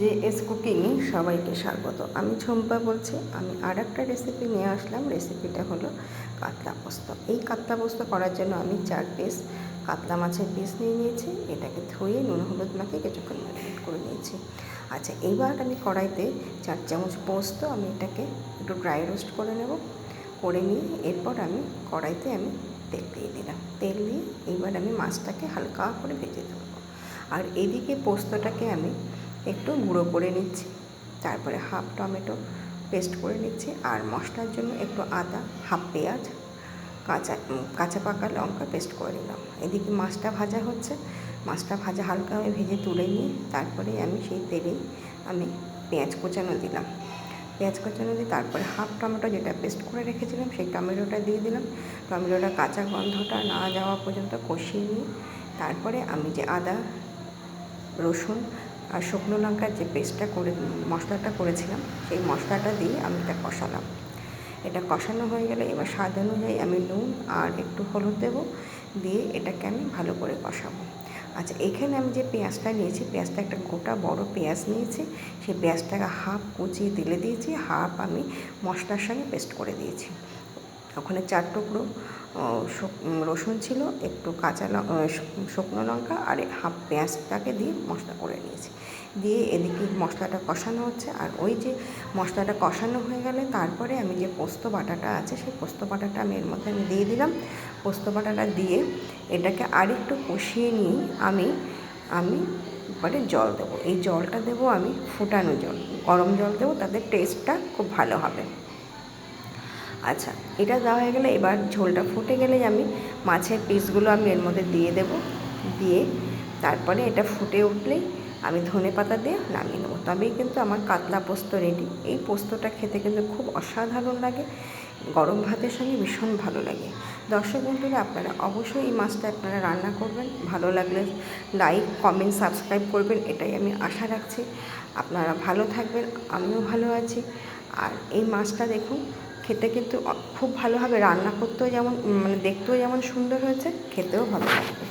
Village cooking সবাইকে স্বাগত। আমি ঝম্পা বলছি, আমি আর একটা রেসিপি নিয়ে আসলাম। রেসিপিটা হলো কাতলা পোস্ত। এই কাতলা পোস্ত করার জন্য আমি চার পিস কাতলা মাছের পিস নিয়ে নিয়েছি। এটাকে ধুয়ে নুন, হলুদ মাখিয়ে কিছুক্ষণ ম্যারিনেট করে নিয়েছি। আচ্ছা এইবার আমি কড়াইতে চার চামচ পোস্ত আমি এটাকে একটু ড্রাই রোস্ট করে নেব। করে নিয়ে এরপর আমি কড়াইতে আমি তেল দিয়ে দিলাম। তেল দিয়ে এইবার আমি মাছটাকে হালকা করে ভেজে দেবো আর এদিকে পোস্তটাকে আমি একটু গুঁড়ো করে নিচ্ছি। তারপরে হাফ টমেটো পেস্ট করে নিচ্ছি। আর মশলার জন্য একটু আদা হাফ পেঁয়াজ, কাঁচা কাঁচা পাকা লঙ্কা পেস্ট করে নিলাম। এদিকে মাছটা ভাজা হচ্ছে। মাছটা ভাজা হালকা আমি ভেজে তুলে নিয়ে তারপরে আমি সেই তেলেই আমি পেঁয়াজ কোচানো দিলাম। পেঁয়াজ কোচানো দিয়ে তারপরে হাফ টমেটো যেটা পেস্ট করে রেখেছিলাম সেই টমেটোটা দিয়ে দিলাম। টমেটোটা কাঁচা গন্ধটা না যাওয়া পর্যন্ত কষিয়ে নিয়ে তারপরে আমি যে আদা, রসুন আর শুকনো লঙ্কার যে পেস্টটা করে, মশলাটা করেছিলাম, সেই মশলাটা দিয়ে আমি এটা কষালাম। এটা কষানো হয়ে গেলে এবার স্বাদ অনুযায়ী আমি নুন আর একটু হলুদ দেবো, দিয়ে এটাকে আমি ভালো করে কষাবো। আচ্ছা এখানে আমি যে পেঁয়াজটা নিয়েছি, পেঁয়াজটা একটা গোটা বড় পেঁয়াজ নিয়েছি, সেই পেঁয়াজটাকে হাফ কুচিয়ে তেলে দিয়েছি, হাফ আমি মশলার সঙ্গে পেস্ট করে দিয়েছি। ওখানে চার টুকরো রসুন ছিল, একটু কাঁচা শুকনো লঙ্কা আর হাফ পেঁয়াজটাকে দিয়ে মশলা করে নিয়েছি। দিয়ে এদিকে মশলাটা কষানো হচ্ছে আর ওই যে মশলাটা কষানো হয়ে গেলে তারপরে আমি যে পোস্ত বাটাটা আছে, সেই পোস্ত বাটাটা আমি এর মধ্যে আমি দিয়ে দিলাম। পোস্ত বাটাটা দিয়ে এটাকে আরেকটু কষিয়ে নিয়ে আমি আমি এবারে জল দেবো। এই জলটা দেবো আমি ফুটানো জল, গরম জল দেবো তাদের টেস্টটা খুব ভালো হবে। আচ্ছা এটা দেওয়া হয়ে গেলে এবার ঝোলটা ফুটে গেলেই আমি মাছের পিসগুলো আমি এর মধ্যে দিয়ে দেব। দিয়ে তারপরে এটা ফুটে উঠলেই আমি ধনে পাতা দিয়ে নামিয়ে নেব। তবেই কিন্তু আমার কাতলা পোস্ত রেডি এই পোস্তটা খেতে কিন্তু খুব অসাধারণ লাগে, গরম ভাতের সঙ্গে ভীষণ ভালো লাগে। দর্শক বন্ধুরা, আপনারা অবশ্যই এই মাছটা আপনারা রান্না করবেন, ভালো লাগলে লাইক কমেন্ট সাবস্ক্রাইব করবেন, এটাই আমি আশা রাখছি। আপনারা ভালো থাকবেন, আমিও ভালো আছি। আর এই মাছটা দেখুন খেতে কিন্তু খুব ভালোভাবে রান্না করতেও যেমন মানে দেখতেও যেমন সুন্দর হয়েছে, খেতেও ভালো লাগবে।